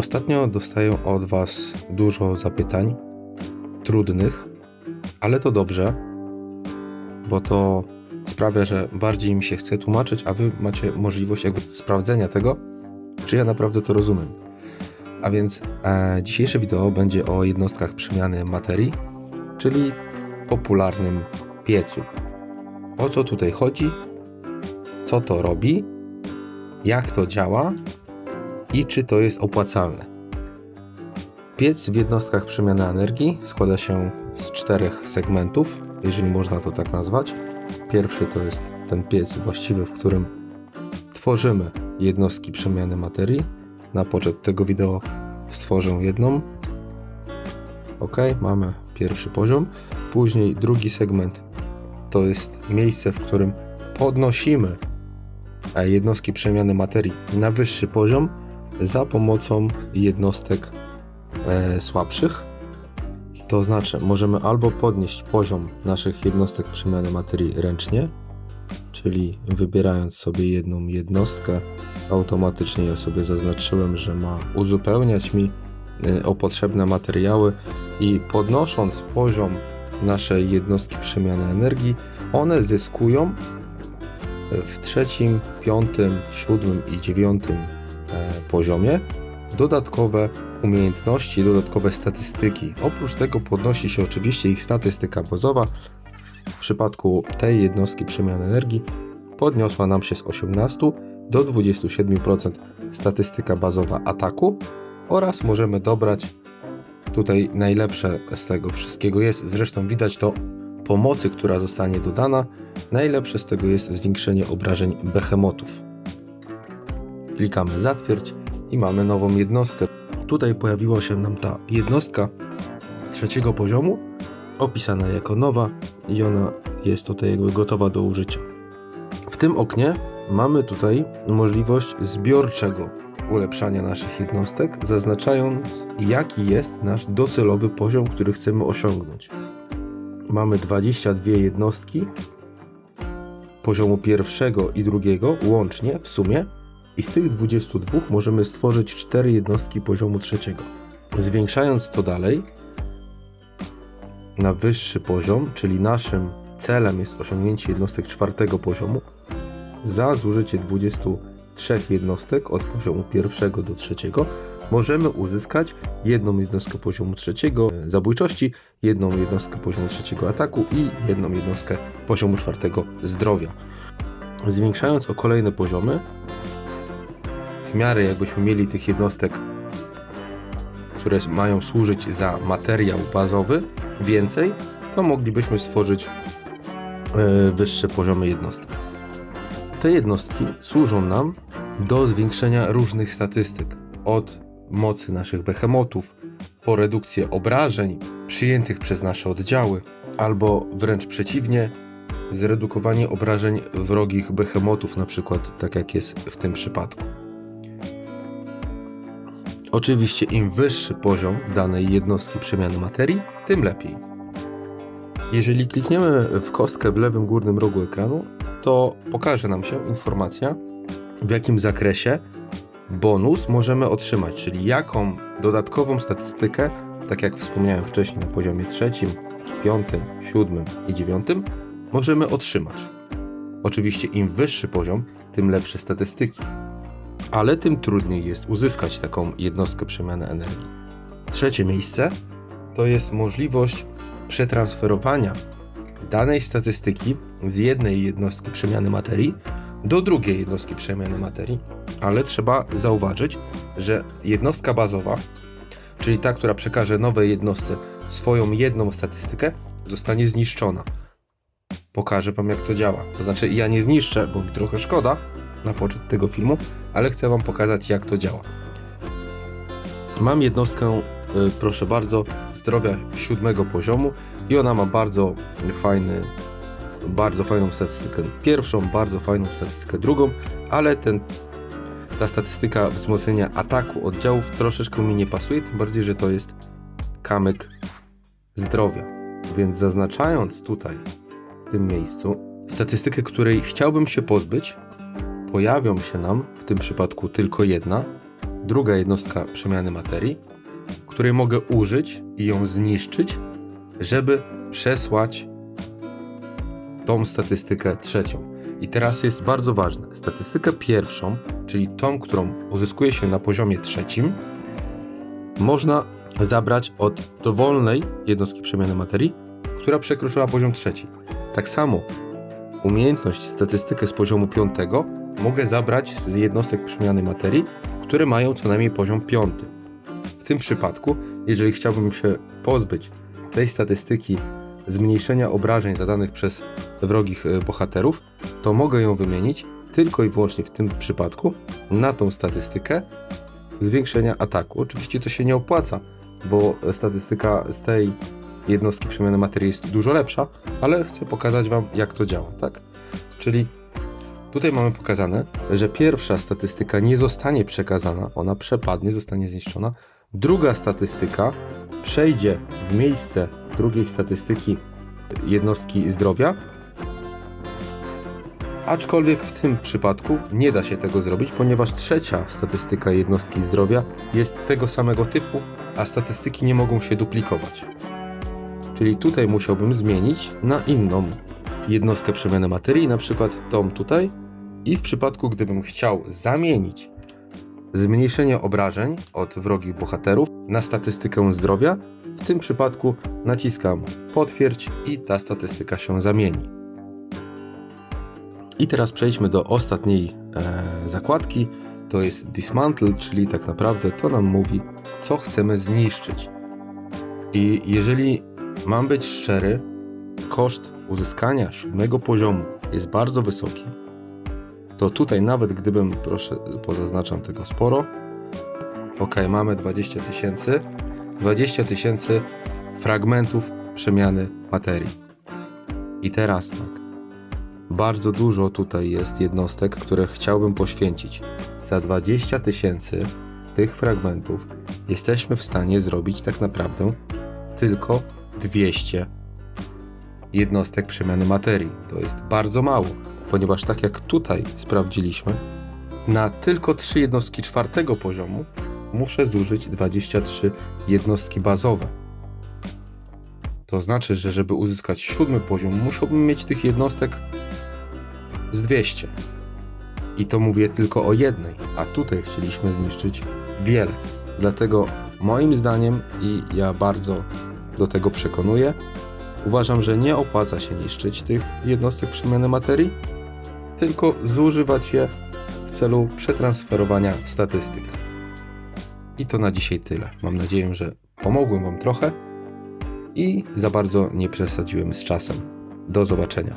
Ostatnio dostaję od Was dużo zapytań, trudnych, ale to dobrze, bo to sprawia, że bardziej mi się chce tłumaczyć, a Wy macie możliwość jakby sprawdzenia tego, czy ja naprawdę to rozumiem. A więc e, dzisiejsze wideo będzie o jednostkach przemiany materii, czyli popularnym piecu. O co tutaj chodzi? Co to robi? Jak to działa? I czy to jest opłacalne? Piec w jednostkach przemiany energii składa się z czterech segmentów, jeżeli można to tak nazwać. Pierwszy to jest ten piec właściwy, w którym tworzymy jednostki przemiany materii. Na poczet tego wideo stworzę jedną. Ok, mamy pierwszy poziom. Później drugi segment to jest miejsce, w którym podnosimy jednostki przemiany materii na wyższy poziom za pomocą jednostek e, słabszych. To znaczy, możemy albo podnieść poziom naszych jednostek przemiany materii ręcznie, czyli wybierając sobie jedną jednostkę, automatycznie ja sobie zaznaczyłem, że ma uzupełniać mi e, o potrzebne materiały i podnosząc poziom naszej jednostki przemiany energii, one zyskują w trzecim, piątym, siódmym i dziewiątym poziomie dodatkowe umiejętności, dodatkowe statystyki. Oprócz tego podnosi się oczywiście ich statystyka bazowa. W przypadku tej jednostki przemiany energii podniosła nam się z 18 do 27% statystyka bazowa ataku oraz możemy dobrać tutaj najlepsze z tego wszystkiego jest, zresztą widać to po mocy, która zostanie dodana, najlepsze z tego jest zwiększenie obrażeń behemotów. Klikamy zatwierdź i mamy nową jednostkę. Tutaj pojawiła się nam ta jednostka trzeciego poziomu, opisana jako nowa i ona jest tutaj jakby gotowa do użycia. W tym oknie mamy tutaj możliwość zbiorczego ulepszania naszych jednostek, zaznaczając jaki jest nasz docelowy poziom, który chcemy osiągnąć. Mamy 22 jednostki poziomu pierwszego i drugiego łącznie w sumie i z tych 22 możemy stworzyć 4 jednostki poziomu trzeciego. Zwiększając to dalej na wyższy poziom, czyli naszym celem jest osiągnięcie jednostek czwartego poziomu, za zużycie 23 jednostek od poziomu pierwszego do trzeciego możemy uzyskać jedną jednostkę poziomu trzeciego zabójczości, jedną jednostkę poziomu trzeciego ataku i jedną jednostkę poziomu czwartego zdrowia. Zwiększając o kolejne poziomy, w miarę jakbyśmy mieli tych jednostek, które mają służyć za materiał bazowy, więcej, to moglibyśmy stworzyć e, wyższe poziomy jednostek. Te jednostki służą nam do zwiększenia różnych statystyk, od mocy naszych behemotów, po redukcję obrażeń przyjętych przez nasze oddziały, albo wręcz przeciwnie, zredukowanie obrażeń wrogich behemotów, na przykład tak jak jest w tym przypadku. Oczywiście im wyższy poziom danej jednostki przemiany materii, tym lepiej. Jeżeli klikniemy w kostkę w lewym górnym rogu ekranu, to pokaże nam się informacja, w jakim zakresie bonus możemy otrzymać, czyli jaką dodatkową statystykę, tak jak wspomniałem wcześniej na poziomie trzecim, piątym, siódmym i dziewiątym, możemy otrzymać. Oczywiście im wyższy poziom, tym lepsze statystyki, ale tym trudniej jest uzyskać taką jednostkę przemiany energii. Trzecie miejsce to jest możliwość przetransferowania danej statystyki z jednej jednostki przemiany materii do drugiej jednostki przemiany materii, ale trzeba zauważyć, że jednostka bazowa, czyli ta, która przekaże nowej jednostce swoją jedną statystykę, zostanie zniszczona. Pokażę Wam, jak to działa. To znaczy, ja nie zniszczę, bo mi trochę szkoda na poczet tego filmu, ale chcę Wam pokazać, jak to działa. Mam jednostkę, y, proszę bardzo, zdrowia siódmego poziomu i ona ma bardzo fajny bardzo fajną statystykę pierwszą, bardzo fajną statystykę drugą, ale ten, ta statystyka wzmocnienia ataku oddziałów troszeczkę mi nie pasuje, tym bardziej, że to jest kamyk zdrowia. Więc zaznaczając tutaj, w tym miejscu, statystykę, której chciałbym się pozbyć, pojawią się nam w tym przypadku tylko jedna, druga jednostka przemiany materii, której mogę użyć i ją zniszczyć, żeby przesłać tą statystykę trzecią. I teraz jest bardzo ważne. Statystykę pierwszą, czyli tą, którą uzyskuje się na poziomie trzecim, można zabrać od dowolnej jednostki przemiany materii, która przekroczyła poziom trzeci. Tak samo umiejętność statystykę z poziomu piątego mogę zabrać z jednostek przemiany materii, które mają co najmniej poziom piąty. W tym przypadku, jeżeli chciałbym się pozbyć tej statystyki zmniejszenia obrażeń zadanych przez wrogich e, bohaterów, to mogę ją wymienić tylko i wyłącznie w tym przypadku na tą statystykę zwiększenia ataku. Oczywiście to się nie opłaca, bo statystyka z tej jednostki przemiany materii jest dużo lepsza, ale chcę pokazać Wam, jak to działa, tak? Czyli tutaj mamy pokazane, że pierwsza statystyka nie zostanie przekazana, ona przepadnie, zostanie zniszczona. Druga statystyka przejdzie w miejsce drugiej statystyki jednostki zdrowia, Aczkolwiek w tym przypadku nie da się tego zrobić, ponieważ trzecia statystyka jednostki zdrowia jest tego samego typu, a statystyki nie mogą się duplikować. Czyli tutaj musiałbym zmienić na inną jednostkę przemiany materii, na przykład tą tutaj. I w przypadku, gdybym chciał zamienić zmniejszenie obrażeń od wrogich bohaterów na statystykę zdrowia, w tym przypadku naciskam potwierdź i ta statystyka się zamieni. I teraz przejdźmy do ostatniej e, zakładki. To jest dismantle, czyli tak naprawdę to nam mówi, co chcemy zniszczyć. I jeżeli mam być szczery, koszt uzyskania siódmego poziomu jest bardzo wysoki. To tutaj nawet gdybym, proszę, pozaznaczam tego sporo. Ok, mamy 20 tysięcy. 20 tysięcy fragmentów przemiany materii. I teraz tak. Bardzo dużo tutaj jest jednostek, które chciałbym poświęcić. Za 20 tysięcy tych fragmentów jesteśmy w stanie zrobić tak naprawdę tylko 200 jednostek przemiany materii. To jest bardzo mało, ponieważ tak jak tutaj sprawdziliśmy, na tylko 3 jednostki czwartego poziomu muszę zużyć 23 jednostki bazowe. To znaczy, że żeby uzyskać siódmy poziom, musiałbym mieć tych jednostek z 200. I to mówię tylko o jednej, a tutaj chcieliśmy zniszczyć wiele. Dlatego moim zdaniem, i ja bardzo do tego przekonuję, uważam, że nie opłaca się niszczyć tych jednostek przemiany materii, tylko zużywać je w celu przetransferowania statystyk. I to na dzisiaj tyle. Mam nadzieję, że pomogłem Wam trochę i za bardzo nie przesadziłem z czasem. Do zobaczenia.